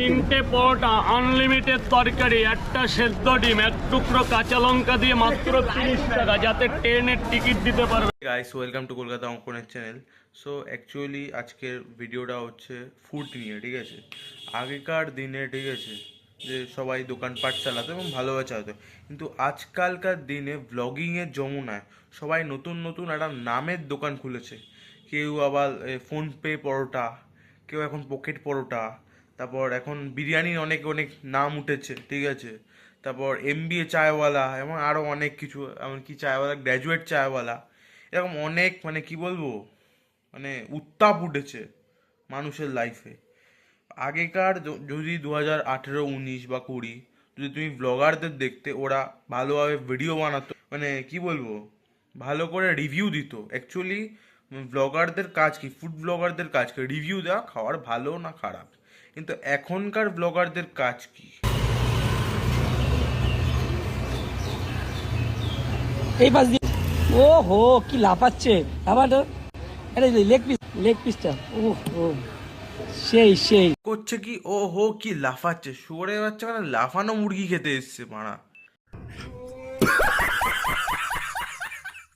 তিনটে পরোটা আনলিমিটেড তরকারি, একটা সেদ্ধ ডিম, এক টুকরো কাঁচা লঙ্কা দিয়ে মাত্র তিরিশ টাকা, যাতে ট্রেনের টিকিট দিতে পারবে। গাইস ওয়েলকাম টু কলকাতা অঙ্কনের চ্যানেল সো অ্যাকচুয়ালি আজকের ভিডিওটা হচ্ছে ফুড নিয়ে, ঠিক আছে? আগেকার দিনে, ঠিক আছে? যে সবাই দোকানপাট চালাতো এবং ভালোভাবে চালাতো। কিন্তু আজকালকার দিনে ব্লগিংয়ের যমুনায় সবাই নতুন নতুন একটা নামের দোকান খুলেছে। কেউ আবার ফোনপে পরোটা, কেউ এখন পকেট পরোটা তারপর এখন বিরিয়ানির অনেক অনেক নাম উঠেছে, ঠিক আছে? তারপর এমবিএ চায়ওয়ালা, এবং আরও অনেক কিছু, এমনকি চায়ওয়ালা গ্র্যাজুয়েট চায়ওয়ালা। এরকম অনেক মানে কি বলব? মানে উত্তাপ উঠেছে মানুষের লাইফে আগেকার যদি দু হাজার আঠেরো, উনিশ বা কুড়ি, যদি তুমি ব্লগারদের দেখতে, ওরা ভালোভাবে ভিডিও বানাতো মানে কি বলব? ভালো করে রিভিউ দিত। অ্যাকচুয়ালি ব্লগারদের কাজ কি? ফুড ব্লগারদের কাজ কি রিভিউ দেওয়া খাওয়ার ভালো না খারাপ? কিন্তু এখনকার ব্লগারদের কাজ কি? এই পাশ দিয়ে। ও হো কি লাফাচ্ছে। লাফাটা আরে লেগ পিস লেগ পিসটা ও ও সেই সেই। করছে কি? ও হো কি লাফাচ্ছে। শুয়োরের বাচ্চা মানে লাফানো মুরগি খেতে এসছে মারা।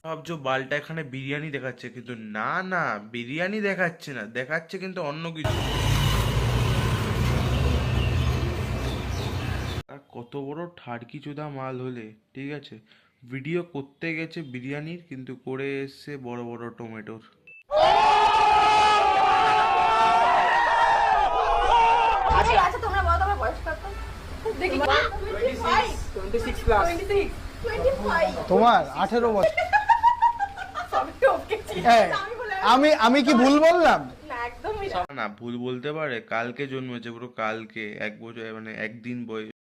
ভাবছ বালটা এখানে বিরিয়ানি দেখাচ্ছে কিন্তু না না বিরিয়ানি দেখাচ্ছে না। দেখাচ্ছে কিন্তু অন্য কিছু। কত বড় ঠাড়কি চোদা মাল হলে ঠিক আছে? ভিডিও করতে গেছে বিরিয়ানির কিন্তু করে এসছে বড় বড় টমেটোর। আচ্ছা আচ্ছা তোমরা আঠেরো বছর। সবই আমি আমি আমি কি ভুল বললাম? না একদমই না। না ভুল বলতে পারে কালকে জন্মেছে পুরো কালকে এক বছর মানে একদিন বয়স।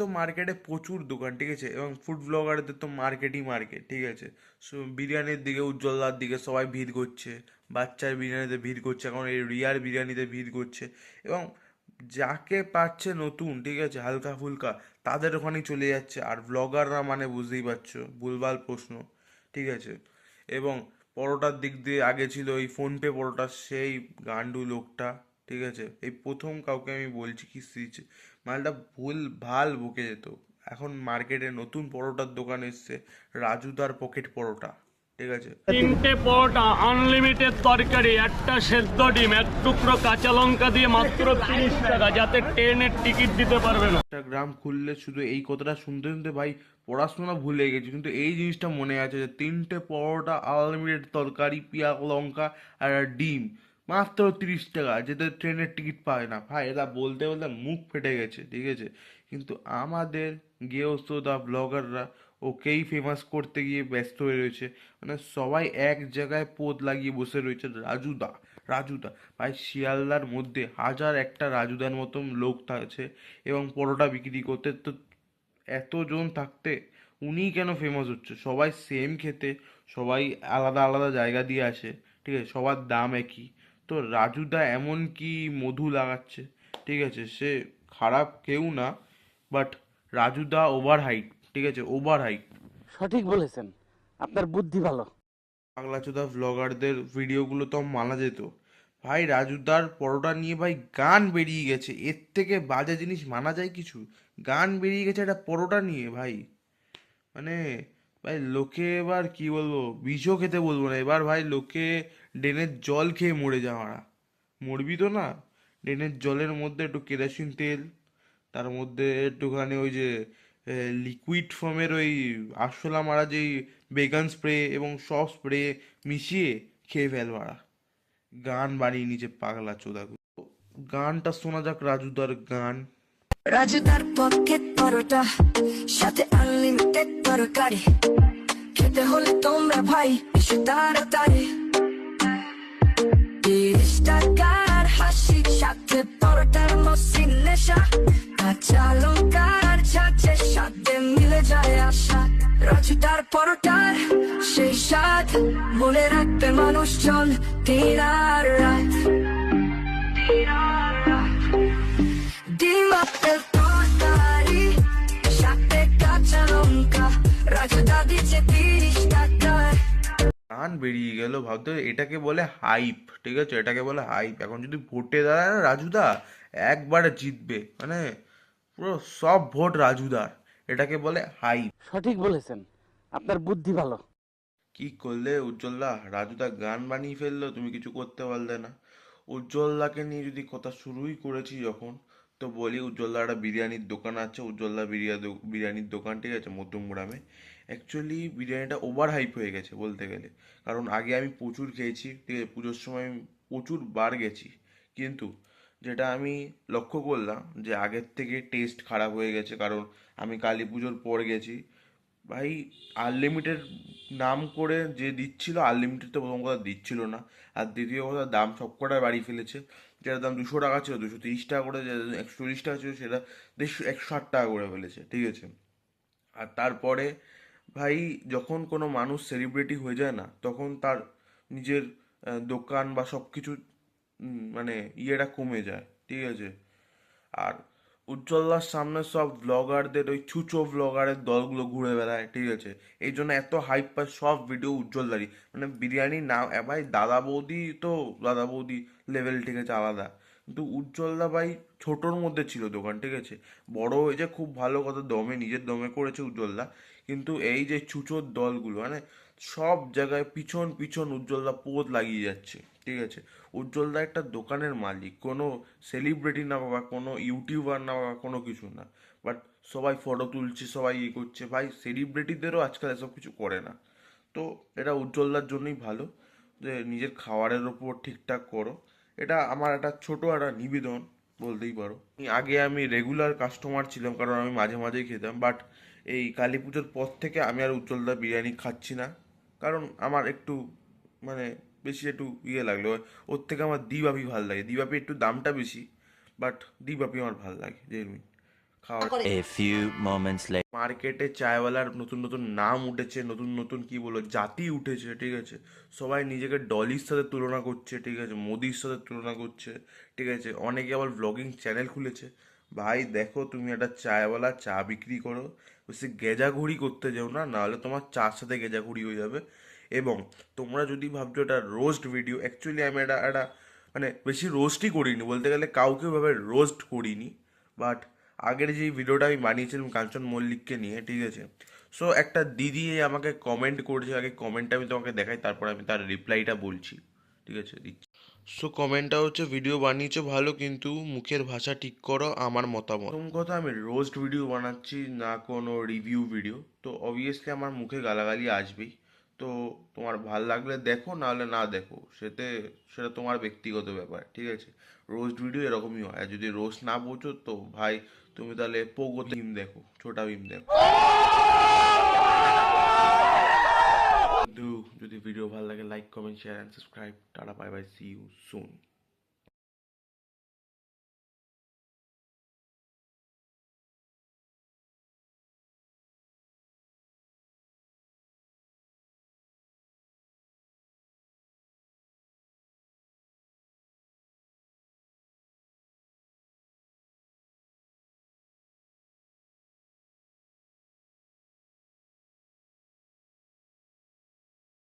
তো মার্কেটে প্রচুর দোকান, ঠিক আছে? এবং ফুড ব্লগারদের তো মার্কেটই মার্কেট ঠিক আছে? বিরিয়ানির দিকে, উজ্জ্বলদার দিকে সবাই ভিড় করছে, বাচ্চার বিরিয়ানিতে ভিড় করছে, এখন এই রিয়ার বিরিয়ানিতে ভিড় করছে। এবং যাকে পাচ্ছে নতুন, ঠিক আছে, হালকা ফুলকা, তাদের ওখানেই চলে যাচ্ছে। আর ব্লগাররা মানে বুঝতেই পারছ, ভুলভাল প্রশ্ন, ঠিক আছে? এবং পরোটার দিক দিয়ে আগে ছিল ওই ফোনপে পরোটা, সেই গান্ডু লোকটা, ঠিক আছে? এই প্রথম কাউকে আমি বলছি, কি মালটা ভুল ভালো বকে যেত। এখন মার্কেটে নতুন পরোটার দোকান এসছে রাজুদার পকেট পরোটা ঠিক আছে? তিনটে পরোটা আনলিমিটেড তরকারি একটা সেদ্ধ ডিম এক টুকরো কাঁচা লঙ্কা দিয়ে মাত্র তিরিশ টাকা যাতে ট্রেনের টিকিট দিতে পারবে না। ইনস্টাগ্রাম খুললে শুধু এই কথাটা শুনতে শুনতে ভাই পড়াশোনা ভুলে গেছি কিন্তু এই জিনিসটা মনে আছে যে তিনটে পরোটা আনলিমিটেড তরকারি পেঁয়াজ লঙ্কা আর ডিম মাত্র তিরিশ টাকা, যেতে ট্রেনের টিকিট পায় না। ভাই এরা বলতে বলতে মুখ ফেটে গেছে, ঠিক আছে? কিন্তু আমাদের গেহস্তদা ব্লগাররা ওকেই ফেমাস করতে গিয়ে ব্যস্ত হয়ে রয়েছে। মানে সবাই এক জায়গায় পোদ লাগিয়ে বসে রয়েছে, রাজুদা রাজুদা। ভাই, শিয়ালদার মধ্যে হাজার একটা রাজুদার মতন লোক আছে এবং পরোটা বিক্রি করতে। তো এতজন থাকতে উনি কেন ফেমাস হচ্ছে? সবাই সেম খেতে, সবাই আলাদা আলাদা জায়গা দিয়ে আসে, ঠিক আছে? সবার দাম একই। তো রাজুদা এমন কি মধু লাগাচ্ছে? ঠিক আছে সে খারাপ কেউ না বাট রাজুদা ওভার হাইট ঠিক আছে ওভার হাইট সঠিক বলেছেন আপনার বুদ্ধি ভালো। পাগলাচোদা ভ্লগারদের ভিডিওগুলো তো মানা যেত। ভাই রাজুদার পরোটা নিয়ে ভাই গান বেরিয়ে গেছে এর থেকে বাজে জিনিস মানা যায় কিছু? গান বেরিয়ে গেছে একটা পরোটা নিয়ে ভাই। মানে ভাই, লোকে এবার কি বলব? বিষও খেতে বলব না। এবার ভাই, লোকে ড্রেনের জল খেয়ে মরে যাওয়ারা মরবি তো না? ড্রেনের জলের মধ্যে একটু কেরোসিন তেল, তার মধ্যে একটুখানি ওই যে লিকুইড ফর্মের ওই আরশোলা মারা যেই বেগান স্প্রে এবং সব স্প্রে মিশিয়ে খেয়ে ফেল মারা গান বানিয়ে নিচে পাগলা চোদাগুলো। গানটা শোনা যাক রাজুদার গান। রাজুদার পকেট পরোটা, সাথে আনলিমিটেড তরকারি। খেতে হলে তোমরা ভাই, এসে তাড়াতাড়ি। তিরিশ টাকার হাসি সাথে পরোটার মসৃণ নেশা, কাঁচা লঙ্কার ঝাঁচের সাথে মিলে যায় আশা। রাজুদার পরোটার সেই স্বাদ মনে রাখবে মানুষজন দিন আর রাত। ডিম আপেল প্রাণ বেরিয়ে গেল ভাবতে এটাকে বলে হাইপ ঠিক আছে? এটাকে বলে হাইপ এখন যদি ভোটে দাঁড়ায় না রাজুদা একবারে জিতবে। মানে পুরো সব ভোট রাজুদার। এটাকে বলে হাইপ সঠিক বলেছেন। আপনার বুদ্ধি ভালো। কি করলে উজ্জ্বলদা? রাজুদা গান বানিয়ে ফেলল তুমি কিছু করতে পারলে না। উজ্জ্বলদাকে নিয়ে যদি কথা শুরুই করেছি যখন তো বলি উজ্জ্বলদা একটা বিরিয়ানির দোকান আছে, উজ্জ্বলদা বিরিয়ানি বিরিয়ানির দোকান, ঠিক আছে, মধ্যমগ্রামে। অ্যাকচুয়ালি বিরিয়ানিটা ওভার হাইপ হয়ে গেছে বলতে গেলে। কারণ আগে আমি প্রচুর খেয়েছি, ঠিক আছে, পুজোর সময় আমি প্রচুর বার গেছি। কিন্তু যেটা আমি লক্ষ্য করলাম যে আগের থেকে টেস্ট খারাপ হয়ে গেছে, কারণ আমি কালী পুজোর পর গেছি। ভাই আনলিমিটেড নাম করে যে দিচ্ছিল আনলিমিটেড তো প্রথম কথা দিচ্ছিল না। আর দ্বিতীয় কথা, দাম সব কটার বাড়ি ফেলেছে। যেটার দাম দুশো টাকা ছিল, দুশো তিরিশ টাকা করে একশো চল্লিশ টাকা ছিল, সেটা দেড়শো, একশো ষাট টাকা করে ফেলেছে, ঠিক আছে? আর তারপরে ভাই, যখন কোনো মানুষ সেলিব্রিটি হয়ে যায় না, তখন তার নিজের দোকান বা সব কিছু মানে ইয়েটা কমে যায়, ঠিক আছে? আর উজ্জ্বলদার সামনে সব ব্লগারদের ওই ছুচো ব্লগারের দলগুলো ঘুরে বেড়ায়, ঠিক আছে? এই জন্য এত হাইপ পায় সব ভিডিও উজ্জ্বলদারই। মানে বিরিয়ানি না ভাই দাদা বৌদি তো, দাদা বৌদি লেভেল ঠিক আছে আলাদা। কিন্তু উজ্জ্বলদা ভাই ছোটোর মধ্যে ছিল দোকান, ঠিক আছে? বড় হয়েছে খুব ভালো কথা, দমে, নিজের দমে করেছে উজ্জ্বলদা। কিন্তু এই যে ছুচোর দলগুলো মানে সব জায়গায় পিছন পিছন উজ্জ্বলদা পোদ লাগিয়ে যাচ্ছে। ঠিক আছে। উজ্জ্বলদা একটা দোকানের মালিক, কোনো সেলিব্রিটি না বাবা, কোনো ইউটিউবার না বাবা, কোনো কিছু না। বাট সবাই ফটো তুলছে, সবাই ইয়ে করছে। ভাই সেলিব্রিটিদেরও আজকাল এসব কিছু করে না। তো এটা উজ্জ্বলদার জন্যই ভালো যে নিজের খাবারের ওপর ঠিকঠাক করো। এটা আমার একটা ছোট একটা নিবেদন বলতেই পারো। আগে আমি রেগুলার কাস্টমার ছিলাম, কারণ আমি মাঝে মাঝেই খেতাম। বাট এই কালী পুজোর পর থেকে আমি আর উজ্জ্বলদা বিরিয়ানি খাচ্ছি না। কারণ আমার একটু মানে বেশি একটু ইয়ে লাগল। ওর থেকে আমার দিবাপি ভালো লাগে। দিবাপি একটু দামটা বেশি বাট দিবাপি আমার ভালো লাগে জেনুইন. মার্কেটে চায়ওয়ালার নতুন নতুন নাম উঠেছে নতুন নতুন কি বলো জাতি উঠেছে ঠিক আছে? সবাই নিজেকে ডলির সাথে তুলনা করছে ঠিক আছে? মোদির সাথে তুলনা করছে ঠিক আছে? অনেকে আবার ব্লগিং চ্যানেল খুলেছে। ভাই দেখো তুমি একটা চায়ওয়ালা চা বিক্রি করো বেশি গেজাঘুরি করতে যেও না নাহলে তোমার চার সাথে গেজাঘুরি হয়ে যাবে। এবং তোমরা যদি ভাবছ এটা রোস্ট ভিডিও অ্যাকচুয়ালি আমি এটা একটা মানে বেশি রোস্টই করিনি। বলতে গেলে কাউকে ভাবে রোস্ট করিনি বাট আগের যে ভিডিওটা আমি বানিয়েছিলাম কাঞ্চন মল্লিককে নিয়ে, ঠিক আছে? সো একটা দিদি আমাকে কমেন্ট করেছে, আগে কমেন্টটা আমি তোমাকে দেখাই, তারপর আমি তার রিপ্লাইটা বলছি, ঠিক আছে? সো কমেন্টটা হচ্ছে ভিডিও বানিয়েছো ভালো, কিন্তু মুখের ভাষা ঠিক করো, আমার মতামত। প্রথম কথা, আমি রোস্ট ভিডিও বানাচ্ছি, না কোনো রিভিউ ভিডিও তো অবভিয়াসলি আমার মুখে গালাগালি আসবেই। তো তোমার ভালো লাগলে দেখো, নাহলে না দেখো। সেতে, সেটা তোমার ব্যক্তিগত ব্যাপার, ঠিক আছে? রোস্ট ভিডিও এরকমই হয়। আর যদি রোস্ট না বোঝো, তো ভাই, তুমি তাহলে পোগো ভীম দেখো, ছোটা ভীম দেখো। দু যদি ভিডিও ভালো লাগে like comment share and subscribe tata bye bye see you soon